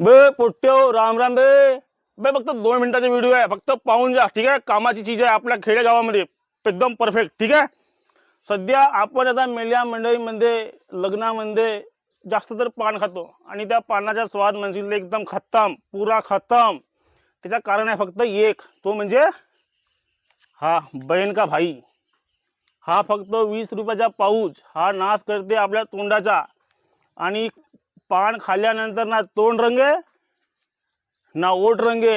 बे पोट्ट्यो हो, राम राम बे. बे फक्त दोन मिनिटाचा व्हिडिओ आहे. फक्त पाहून जा ठीक आहे? कामाची चीज आहे आपल्या खेडेगावामध्ये. एकदम परफेक्ट ठीक आहे? सध्या आपण आता मेल्या मंडळीमध्ये लग्नामध्ये जास्त तर पान खातो. आणि त्या पानाचा स्वाद म्हणजे एकदम खत्तम पुरा खत्तम. त्याचं कारण आहे फक्त एक. तो म्हणजे हा बहीण का भाई. हा फक्त वीस रुपयाचा पाऊच. हा नाश करते आपल्या तोंडाचा. आणि पान खाल्ल्यानंतर ना तोंड रंगे ना ओट रंगे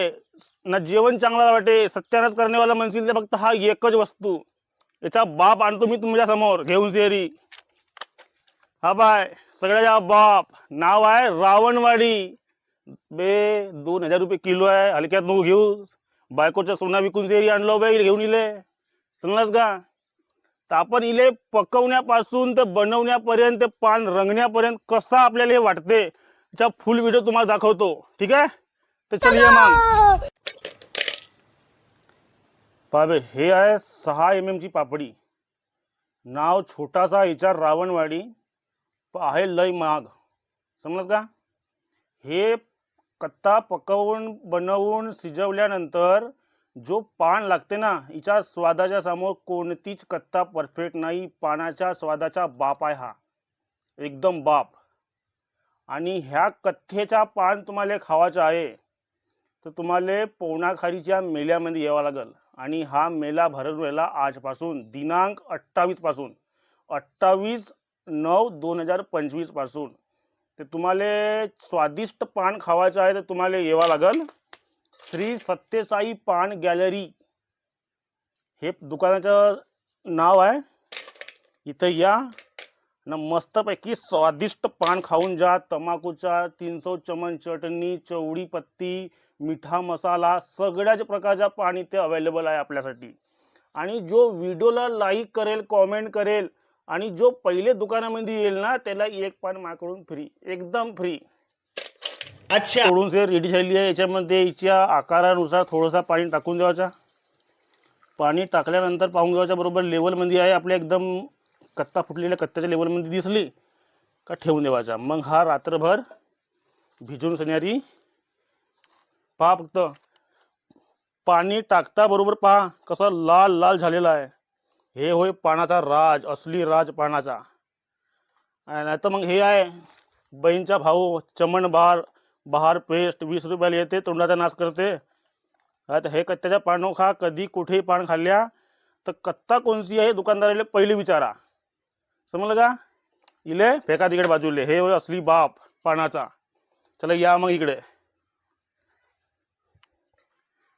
ना जेवण चांगला वाटे. सत्यानाश करण्यावाला म्हणशील ते फक्त हा एकच वस्तू. याचा बाप आणतो मी तुमच्यासमोर घेऊन सेरी हा बाय सगळ्याचा बाप. नाव आहे रावणवाडी. बे दोन हजार रुपये किलो आहे. हलक्यात नको घेऊ. बायकोच्या सोना विकून सेरी आणलो बाई घेऊन इले. समजलास का? तर आपण इले पकवण्यापासून ते बनवण्यापर्यंत ते पान रंगण्यापर्यंत कसं आपल्याला हे वाटते त्याचा फुल व्हिडिओ तुम्हाला दाखवतो. ठीक आहे? तर चलिया मग. पाबे हे आहे सहा एम ची पापडी. नाव छोटासा हिचा रावणवाडी. आहे लय महाग. समज का? हे कत्ता पकवून बनवून शिजवल्यानंतर जो पान लागते ना हिच्या स्वादाच्या समोर कोणतीच कत्ता परफेक्ट नाही. पानाच्या स्वादाचा बाप आहे हा. एकदम बाप. आणि ह्या कथ्थेचा पान तुम्हाला खावाचा आहे तर तुम्हाला पवनाखारीच्या मेल्यामध्ये यावं लागेल. आणि हा मेला भरून राहिला आजपासून दिनांक अठ्ठावीसपासून अठ्ठावीस नऊ दोन हजार पंचवीसपासून ते तुम्हाला स्वादिष्ट पान खावायचं आहे तर तुम्हाला यावं लागेल. श्री सत्यसाई पान गॅलरी. हे दुकानाचं नाव आहे. इथं या. न मस्तपैकी स्वादिष्ट पान खाऊन जा. तंबाखूचा तीन सौ चमन चटणी चवडी पत्ती मिठा मसाला सगळ्याच प्रकारचा पान इथे अवेलेबल आहे आपल्यासाठी. आणि जो व्हिडिओला लाईक करेल कॉमेंट करेल आणि जो पहिले दुकानामध्ये येईल ना त्याला एक पान माझ्याकडून फ्री एकदम फ्री अच्छा. तोडून से रेडी झाली आहे. याच्यामध्ये हिच्या आकारानुसार थोडंसं पाणी टाकून द्यायचा. पाणी टाकल्यानंतर पाहून घ्यायच्या बरोबर लेवलमध्ये आहे. आपल्या एकदम कत्ता फुटलेल्या कत्त्याच्या लेवलमध्ये दिसली का ठेवून देवायचा मग हा रात्रभर भिजून सण्यारी पहा फक्त. पाणी टाकता बरोबर पहा कसं लाल लाल झालेला आहे. हे होय पानाचा राज असली राज पानाचा. नाही तर मग हे आहे बहीणचा भाऊ चमन बहार पेस्ट वीस रुपयाला येते, तोंडाचा नाश करते. हा तर हे कत्त्याच्या पानं खा, कधी कुठेही पान खाल्ल्या, तर कत्ता कोणची आहे दुकानदाराला पहिले विचारा. समजलं का? इले, फेका तिकडे बाजूले. हे होय असली बाप, पानाचा. चला या मग इकडे.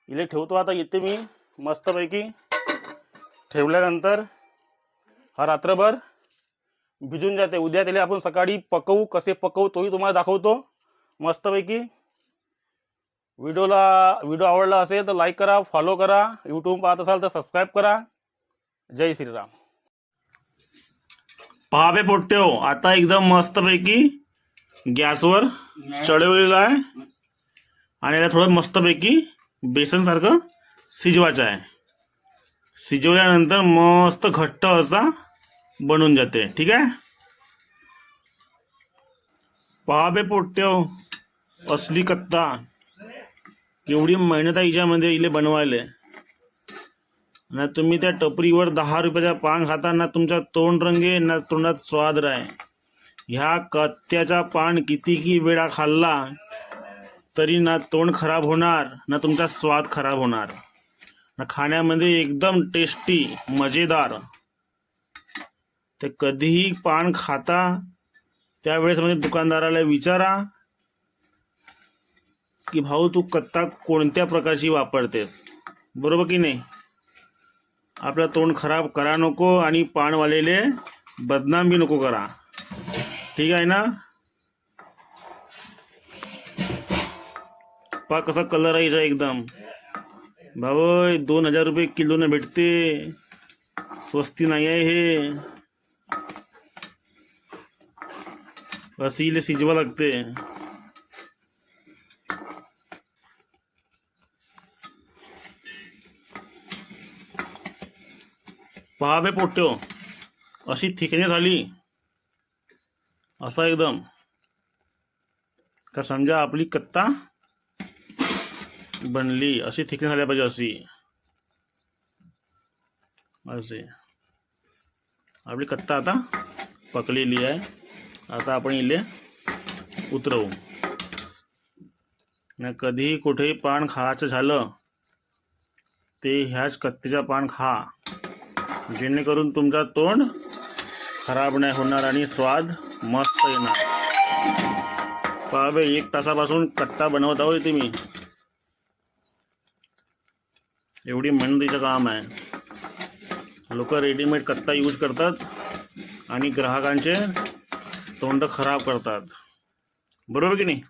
इले ठेवतो आता, येते मी मस्तपैकी. ठेवल्यानंतर हा रात्रभर भिजून जाते. उद्या त्याला आपण सकाळी पकवू, कसे पकवू तोही तुम्हाला दाखवतो. मस्तपैकी. व्हिडिओला व्हिडिओ आवडला असेल तर लाईक करा फॉलो करा. यूट्यूब पाहत असाल तर सबस्क्राईब करा. जय श्रीराम. पहावे पोट्टे हो आता एकदम मस्तपैकी गॅसवर चढवलेलं आहे. आणि याला थोडं मस्तपैकी बेसन सारखं शिजवायचं आहे. शिजवल्यानंतर मस्त घट्ट असा बनून जाते. ठीक आहे? पहा बे पोट्यो असली कत्ता. केवढी मेहनत आहे हिच्यामध्ये इले बनवायले. ना तुम्ही त्या टपरीवर दहा रुपयाचा पान खाता ना तुमचा तोंड रंगे ना तोंडात स्वाद राय. ह्या कत्त्याचा पान किती की वेळा खाल्ला तरी ना तोंड खराब होणार ना तुमचा स्वाद खराब होणार. ना खाण्यामध्ये एकदम टेस्टी मजेदार. ते कधीही पान खाता त्यावेळेस म्हणजे दुकानदाराला विचारा की भाऊ तू कत्ता कोणत्या प्रकारची वापरतेस? बरोबर की नाही? आपलं तोंड खराब करा नको आणि पाणवालेले बदनाम बी नको करा. ठीक आहे ना? पा कसा कलर आहे एकदम. भाऊ दोन हजार रुपये किलोनं भेटते. स्वस्ती नाही आहे हे. असीले शिजवा लागते. पहा बे पोट्यो. अशी थिकने झाली. असा एकदम. का समजा आपली कत्ता बनली. अशी थिकने झाल्या पाहिजे अशी. असे आपली कत्ता आता पकलेली आहे. आता आपण इले उतरवू. नाही कधीही कुठेही पान खायचं झालं ते ह्याच कत्तीचा पान खा. जेणेकरून तुमचा तोंड खराब नाही होणार आणि स्वाद मस्त येणार. पावे एक तासापासून कट्टा बनवत आहोत इथे मी. एवढी मेहनतीचं काम आहे. लोक रेडीमेड कत्ता यूज करतात आणि ग्राहकांचे तोंड खराब करतात. बरोबर की नाही?